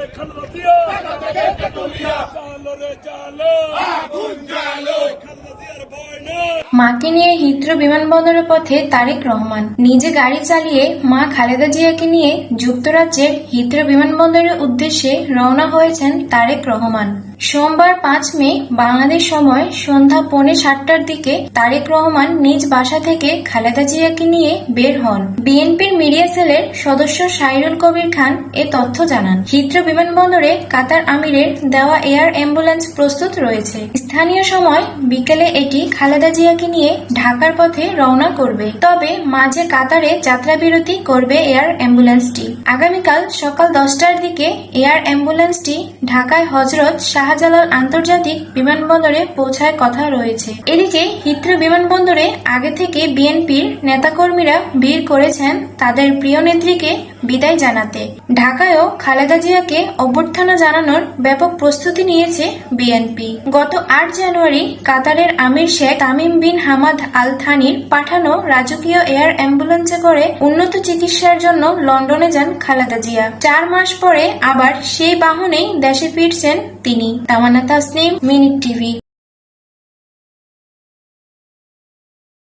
রে খালেদা জিয়া চালো রে চালো। আগুন নেই মাকে নিয়ে হিথ্রো বিমানবন্দরের পথে তারেক রহমান। নিজে গাড়ি চালিয়ে মা খালেদা জিয়াকে নিয়ে যুক্তরাজ্যের হিথ্রো বিমানবন্দরের উদ্দেশ্যে রওনা হয়েছেন তারেক রহমান। সোমবার পাঁচ মে, বাংলাদেশ সময় সন্ধ্যা পৌনে সাতটার দিকে তারেক রহমান নিজ বাসা থেকে খালেদা জিয়াকে নিয়ে বের হন। বিএনপির মিডিয়া সেলের সদস্য সাইরুল কবির খান এ তথ্য জানান। হিথ্রো বিমানবন্দরে কাতার আমিরের দেওয়া এয়ার অ্যাম্বুলেন্স প্রস্তুত রয়েছে। স্থানীয় সময় বিকেলে এটি খালেদা জিয়াকে নিয়ে ঢাকার পথে রওনা করবে। তবে মাঝে কাতারে যাত্রা বিরতি করবে এয়ার অ্যাম্বুলেন্সটি। আগামীকাল সকাল দশটার দিকে এয়ার অ্যাম্বুলেন্সটি ঢাকায় হজরত শাহজালাল আন্তর্জাতিক বিমানবন্দরে পৌঁছায় কথা রয়েছে। এদিকে হিথ্রো বিমানবন্দরে আগে থেকে বিএনপির নেতাকর্মীরা ভিড় করেছেন তাদের প্রিয় নেত্রীকে বিদায় জানাতে। ঢাকায়ও খালেদা জিয়াকে অভ্যর্থনা জানানোর ব্যাপক প্রস্তুতি নিয়েছে বিএনপি। গত আট জানুয়ারি কাতারের আমির Sheikh Tamim bin Hamad Al থানির পাঠানো রাজকীয় এয়ার অ্যাম্বুলেন্সে করে উন্নত চিকিৎসার জন্য লন্ডনে যান খালেদা জিয়া। চার মাস পরে আবার সেই বাহনেই দেশে ফিরছেন তিনি। Tamanna Tasnim, minute TV.